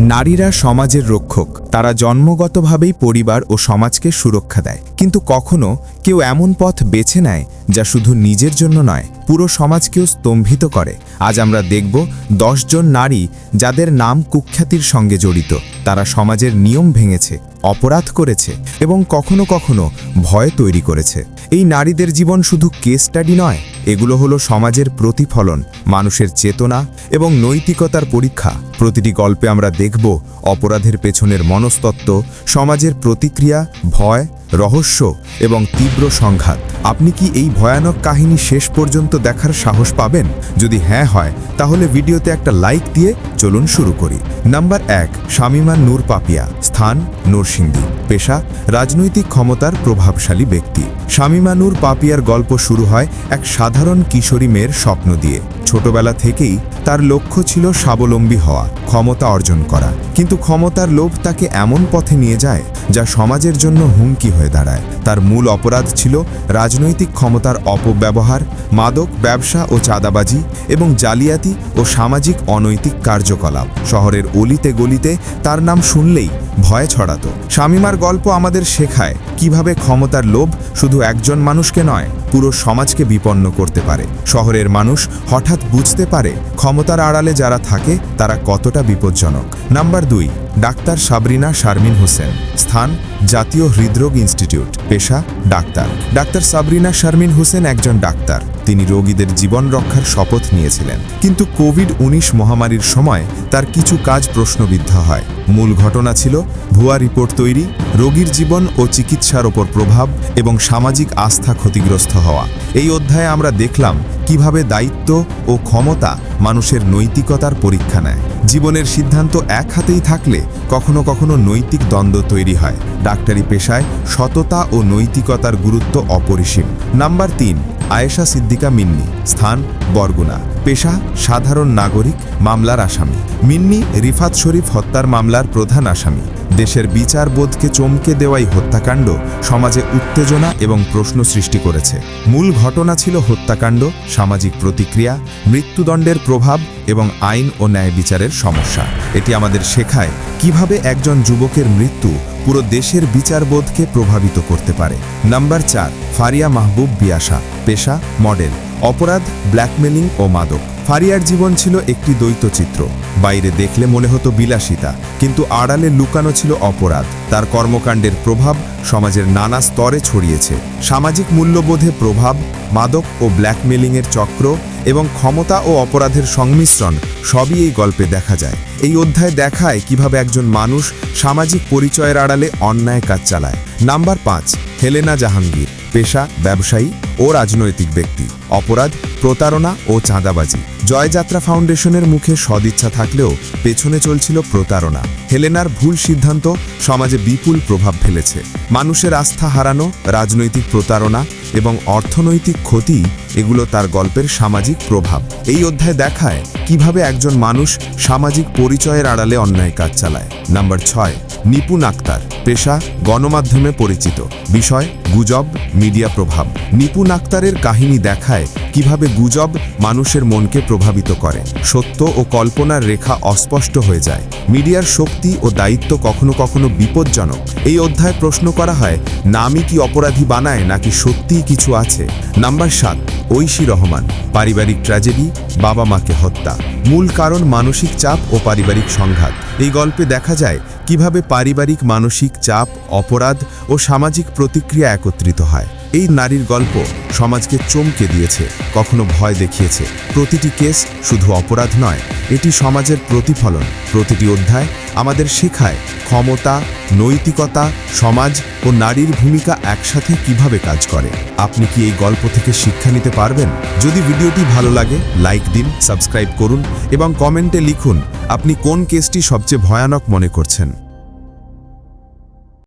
নারীরা সমাজের রক্ষক। তারা জন্মগতভাবেই পরিবার ও সমাজকে সুরক্ষা দেয়। কিন্তু কখনও কেউ এমন পথ বেছে নেয় যা শুধু নিজের জন্য নয় পুরো সমাজকেও স্তম্ভিত করে। আজ আমরা দেখব জন নারী যাদের নাম কুখ্যাতির সঙ্গে জড়িত। তারা সমাজের নিয়ম ভেঙেছে, অপরাধ করেছে এবং কখনো কখনো ভয় তৈরি করেছে। এই নারীদের জীবন শুধু কেস স্টাডি নয়, এগুলো হলো সমাজের প্রতিফলন, মানুষের চেতনা এবং নৈতিকতার পরীক্ষা। প্রতিটি গল্পে আমরা দেখব অপরাধের পেছনের মনস্তত্ত্ব, সমাজের প্রতিক্রিয়া, ভয় রহস্য এবং তীব্র সংঘাত। আপনি কি এই ভয়ানক কাহিনী শেষ পর্যন্ত দেখার সাহস পাবেন? যদি হ্যাঁ হয়, তাহলে ভিডিওতে একটা লাইক দিয়ে চলুন শুরু করি। নাম্বার এক শামিমা নূর পাপিয়া, স্থান নরসিংদী, পেশা রাজনৈতিক ক্ষমতার প্রভাবশালী ব্যক্তি। শামিমা নূর পাপিয়ার গল্প শুরু হয় এক সাধারণ কিশোরী মেয়ের স্বপ্ন দিয়ে। ছোটবেলা থেকেই তার লক্ষ্য ছিল স্বাবলম্বী হওয়া, ক্ষমতা অর্জন করা। কিন্তু ক্ষমতার লোভ তাকে এমন পথে নিয়ে যায়, যা সমাজের জন্য হুমকি হয়ে দাঁড়ায়। তার মূল অপরাধ ছিল রাজনৈতিক ক্ষমতার অপব্যবহার, মাদক, ব্যবসা ও চাঁদাবাজি এবং জালিয়াতি ও সামাজিক অনৈতিক কার্যকলাপ। শহরের অলিতে গলিতে তার নাম শুনলেই ভয় ছড়াত। শামিমার গল্প আমাদের শেখায় কীভাবে ক্ষমতার লোভ শুধু একজন মানুষকে নয় পুরো সমাজকে বিপন্ন করতে পারে। শহরের মানুষ হঠাৎ বুঝতে পারে ক্ষমতার আড়ালে যারা থাকে, তারা কতটা বিপজ্জনক। নাম্বার দুই, ডাক্তার সাবরিনা শারমিন হোসেন। স্থান, জাতীয় হৃদরোগ ইনস্টিটিউট। পেশা, ডাক্তার। ডাক্তার সাবরিনা শারমিন হোসেন একজন ডাক্তার। তিনি রোগীদের জীবন রক্ষার শপথ নিয়েছিলেন। কিন্তু কোভিড উনিশ মহামারীর সময় তার কিছু কাজ প্রশ্নবিদ্ধ হয়। মূল ঘটনা ছিল ভুয়া রিপোর্ট তৈরি, রোগীর জীবন ও চিকিৎসার ওপর প্রভাব এবং সামাজিক আস্থা ক্ষতিগ্রস্ত হওয়া। এই অধ্যায়ে আমরা দেখলাম কীভাবে দায়িত্ব ও ক্ষমতা মানুষের নৈতিকতার পরীক্ষা নেয়। জীবনের সিদ্ধান্ত এক হাতেই থাকলে কখনো কখনো নৈতিক দ্বন্দ্ব তৈরি হয়। ডাক্তারি পেশায় সততা ও নৈতিকতার গুরুত্ব অপরিসীম। নাম্বার তিন আয়েশা সিদ্দিকা মিন্নি স্থান বরগুনা। পেশা, সাধারণ নাগরিক, মামলার আসামি। মিন্নি, রিফাত শরীফ হত্যার মামলার প্রধান আসামি। দেশের বিচারবোধকে চমকে দেওয়াই হত্যাকাণ্ড সমাজে উত্তেজনা এবং প্রশ্ন সৃষ্টি করেছে। মূল ঘটনা ছিল হত্যাকাণ্ড, সামাজিক প্রতিক্রিয়া, মৃত্যুদণ্ডের প্রভাব এবং আইন ও ন্যায় বিচারের সমস্যা। এটি আমাদের শেখায় কীভাবে একজন যুবকের মৃত্যু পুরো দেশের বিচারবোধকে প্রভাবিত করতে পারে। নাম্বার চার, ফারিয়া মাহবুব বিয়াসা পেশা, মডেল। অপরাধ ব্ল্যাকমেলিং ও মাদক। ফারিয়ার জীবন ছিল একটি দ্বৈত চিত্র। বাইরে দেখলে মনে হতো বিলাসিতা, কিন্তু আড়ালে লুকানো ছিল অপরাধ। তার কর্মকাণ্ডের প্রভাব সমাজের নানা স্তরে ছড়িয়েছে। সামাজিক মূল্যবোধে প্রভাব, মাদক ও ব্ল্যাকমেলিংয়ের চক্র এবং ক্ষমতা ও অপরাধের সংমিশ্রণ সবই এই গল্পে দেখা যায়। এই অধ্যায় দেখায় কীভাবে একজন মানুষ সামাজিক পরিচয়ের আড়ালে অন্যায় কাজ চালায়। নাম্বার পাঁচ, হেলেনা জাহাঙ্গীর, পেশা, ব্যবসায়ী ও রাজনৈতিক ব্যক্তি। অপরাধ, প্রতারণা ও চাঁদাবাজি। জয়যাত্রা ফাউন্ডেশনের মুখে সদিচ্ছা থাকলেও পেছনে চলছিল প্রতারণা। হেলেনার ভুল সিদ্ধান্ত সমাজে বিপুল প্রভাব ফেলেছে। মানুষের আস্থা হারানো, রাজনৈতিক প্রতারণা এবং অর্থনৈতিক ক্ষতি এগুলো তার গল্পের সামাজিক প্রভাব। এই অধ্যায় দেখায় কীভাবে একজন মানুষ সামাজিক পরিচয়ের আড়ালে অন্যায় কাজ চালায়। নাম্বার ছয়, নিপুণ আক্তার। পেশা, গণমাধ্যমে পরিচিত। বিষয়, গুজব, মিডিয়া প্রভাব। নিপুণ আক্তারের কাহিনী দেখায় কীভাবে গুজব মানুষের মনকে প্রভাবিত করে। সত্য ও কল্পনার রেখা অস্পষ্ট হয়ে যায়। মিডিয়ার শক্তি ও দায়িত্ব কখনো কখনো বিপজ্জনক। এই অধ্যায় প্রশ্ন করা হয়, নামই কি অপরাধী বানায় নাকি সত্যিই কিছু আছে? নাম্বার সাত ঐশী রহমান, পারিবারিক ট্র্যাজেডি, বাবা মাকে হত্যা। মূল কারণ মানসিক চাপ ও পারিবারিক সংঘাত। এই গল্পে দেখা যায় কীভাবে পারিবারিক মানসিক চাপ, অপরাধ ও সামাজিক প্রতিক্রিয়া একত্রিত হয়। এই নারীর গল্প সমাজকে চমকে দিয়েছে, কখনো ভয় দেখিয়েছে। প্রতিটি কেস শুধু অপরাধ নয়, এটি সমাজের প্রতিফলন। প্রতিটি অধ্যায় আমাদের শেখায় ক্ষমতা, নৈতিকতা, সমাজ ও নারীর ভূমিকা একসাথে কীভাবে কাজ করে। আপনি কি এই গল্প থেকে শিক্ষা নিতে পারবেন? যদি ভিডিওটি ভালো লাগে, লাইক দিন, সাবস্ক্রাইব করুন এবং কমেন্টে লিখুন, আপনি কোন কেসটি সবচেয়ে ভয়ানক মনে করছেন?